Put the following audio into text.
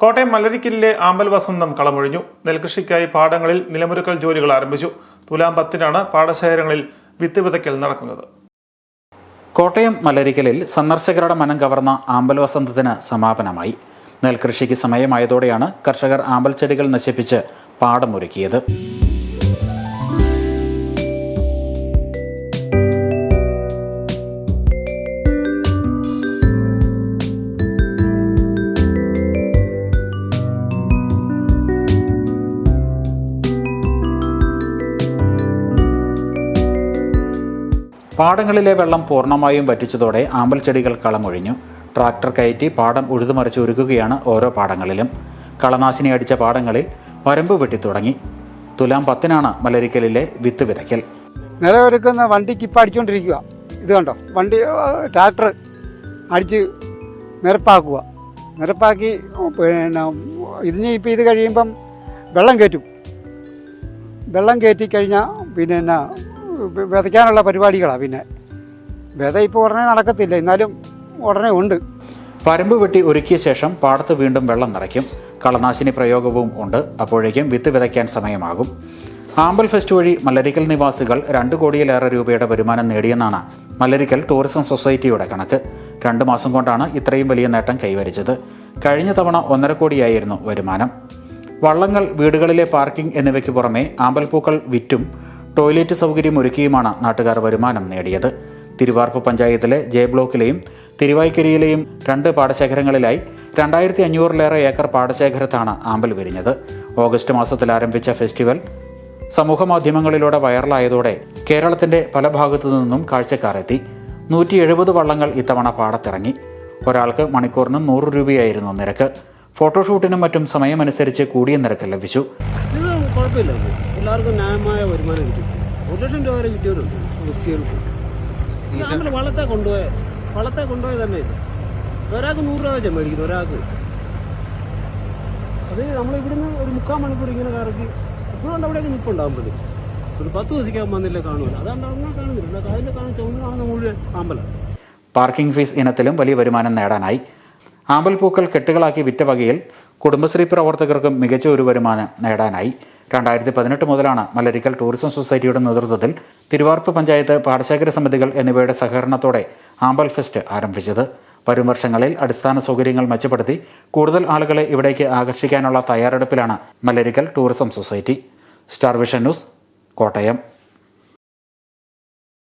കോട്ടയം മല്ലരിക്കലിലെ ആമ്പൽ വസന്തം കളമൊഴിഞ്ഞു. നെൽകൃഷിക്കായി പാടങ്ങളിൽ നിലമുരുക്കൽ ജോലികൾ ആരംഭിച്ചു. തുലാം പത്തിനാണ് പാടശേഖരങ്ങളിൽ വിത്ത് വിതയ്ക്കൽ നടക്കുന്നത്. കോട്ടയം മലരിക്കലിൽ സന്ദർശകരുടെ മനം കവർന്ന ആമ്പൽ വസന്തത്തിന് സമാപനമായി. നെൽകൃഷിക്ക് സമയമായതോടെയാണ് കർഷകർ ആമ്പൽ ചെടികൾ നശിപ്പിച്ച് പാടമൊരുക്കിയത് പാടങ്ങളിലെ വെള്ളം പൂർണമായും വറ്റിച്ചതോടെ ആമ്പൽ ചെടികൾ കളമൊഴിഞ്ഞു. ട്രാക്ടർ കയറ്റി പാടം ഉഴുതുമറിച്ച് ഒരുക്കുകയാണ് ഓരോ പാടങ്ങളിലും. കളനാശിനി അടിച്ച പാടങ്ങളിൽ വരമ്പ് വെട്ടി തുടങ്ങി. തുലാം പത്തിനാണ് മലരിക്കലിലെ വിത്ത് വിതയ്ക്കൽ. നിലവൊരുക്കുന്ന വണ്ടിക്ക് ഇപ്പം അടിച്ചുകൊണ്ടിരിക്കുക ഇത് കണ്ടോ? വണ്ടി ട്രാക്ടർ അടിച്ച് നിരപ്പാക്കുക നിരപ്പാക്കി പിന്നെ ഇതിന് ഇപ്പം ഇത് കഴിയുമ്പം വെള്ളം കയറ്റും. വെള്ളം കയറ്റി കഴിഞ്ഞാൽ പിന്നെ വിതയ്ക്കാനുള്ള പരിപാടികളാണ് പിന്നെ. വിത ഇപ്പോൾ ഉടനെ നടക്കത്തില്ല എന്നാലും ഉടനെ ഉണ്ട്. പരമ്പ് വെട്ടി ഒരുക്കിയ ശേഷം പാടത്ത് വീണ്ടും വെള്ളം നിറയ്ക്കും. കളനാശിനി പ്രയോഗവും ഉണ്ട്. അപ്പോഴേക്കും വിത്ത് വിതയ്ക്കാൻ സമയമാകും. ആമ്പൽ ഫെസ്റ്റ് വഴി മല്ലരിക്കൽ നിവാസികൾ രണ്ട് കോടിയിലേറെ രൂപയുടെ വരുമാനം നേടിയെന്നാണ് മല്ലരിക്കൽ ടൂറിസം സൊസൈറ്റിയുടെ കണക്ക്. രണ്ട് മാസം കൊണ്ടാണ് ഇത്രയും വലിയ നേട്ടം കൈവരിച്ചത്. കഴിഞ്ഞ തവണ ഒന്നര കോടിയായിരുന്നു വരുമാനം. വള്ളങ്ങൾ വീടുകളിലെ പാർക്കിംഗ് എന്നിവയ്ക്ക് പുറമെ ആമ്പൽപ്പൂക്കൾ വിറ്റും ടോയ്ലറ്റ് സൗകര്യം ഒരുക്കിയുമാണ് നാട്ടുകാർ വരുമാനം നേടിയത്. തിരുവാർപ്പ് പഞ്ചായത്തിലെ ജെ ബ്ലോക്കിലെയും തിരുവായ്ക്കരിയിലെയും രണ്ട് പാടശേഖരങ്ങളിലായി രണ്ടായിരത്തി അഞ്ഞൂറിലേറെ ഏക്കർ പാടശേഖരത്താണ് ആമ്പൽ വിരിഞ്ഞത്. ഓഗസ്റ്റ് മാസത്തിൽ ആരംഭിച്ച ഫെസ്റ്റിവൽ സമൂഹ മാധ്യമങ്ങളിലൂടെ വൈറലായതോടെ കേരളത്തിന്റെ പല ഭാഗത്തു നിന്നും കാഴ്ചക്കാർ എത്തി. നൂറ്റി എഴുപത് വള്ളങ്ങൾ ഇത്തവണ പാടത്തിറങ്ങി. ഒരാൾക്ക് മണിക്കൂറിന് നൂറ് രൂപയായിരുന്നു നിരക്ക്. ഫോട്ടോഷൂട്ടിനും മറ്റും സമയമനുസരിച്ച് കൂടിയ നിരക്ക് ലഭിച്ചു. കുഴപ്പമില്ല. എല്ലാവർക്കും ന്യായമായ വരുമാനം കിട്ടും. ഒരു ലക്ഷം രൂപ വരെ കിട്ടിയവരുണ്ട് വ്യക്തികൾക്ക്. നമ്മൾ വളത്തെ കൊണ്ടുപോയ വളത്തെ കൊണ്ടുപോയി തന്നെ ഇല്ല ഒരാൾക്ക് നൂറ് രൂപ വെച്ചാൽ മേടിക്കുന്നു ഒരാൾക്ക്. അത് നമ്മൾ ഇവിടുന്ന് ഒരു മുക്കാൽ മണിക്കൂർ ഇങ്ങനെ കറക്കി ഇപ്പോഴും അവിടെയൊക്കെ നിൽപ്പുണ്ടാകുമ്പോൾ ഒരു പത്ത് ദിവസിക്കാൻ വന്നില്ല കാണുമല്ല അതാണ്ട് അങ്ങനെ കാണുന്നില്ല. അതിന്റെ കാണുന്ന ചുവന്ന് കാണുന്ന മുഴുവൻ ആമ്പലാണ് പാർക്കിംഗ് ഫീസ് ഇനത്തിലും വലിയ വരുമാനം നേടാനായി. ആമ്പൽപ്പൂക്കൾ കെട്ടുകളാക്കി വിറ്റ വകയിൽ കുടുംബശ്രീ പ്രവർത്തകർക്കും മികച്ച ഒരു വരുമാനം നേടാനായി. രണ്ടായിരത്തി പതിനെട്ട് മുതലാണ് മലരിക്കൽ ടൂറിസം സൊസൈറ്റിയുടെ നേതൃത്വത്തിൽ തിരുവാർപ്പ് പഞ്ചായത്ത് പാടശേഖര സമിതികൾ എന്നിവയുടെ സഹകരണത്തോടെ ആമ്പൽ ഫെസ്റ്റ് ആരംഭിച്ചത്. വരും വർഷങ്ങളിൽ അടിസ്ഥാന സൗകര്യങ്ങൾ മെച്ചപ്പെടുത്തി കൂടുതൽ ആളുകളെ ഇവിടേക്ക് ആകർഷിക്കാനുള്ള തയ്യാറെടുപ്പിലാണ് Malarikkal tourism society. Star vision news Kottayam.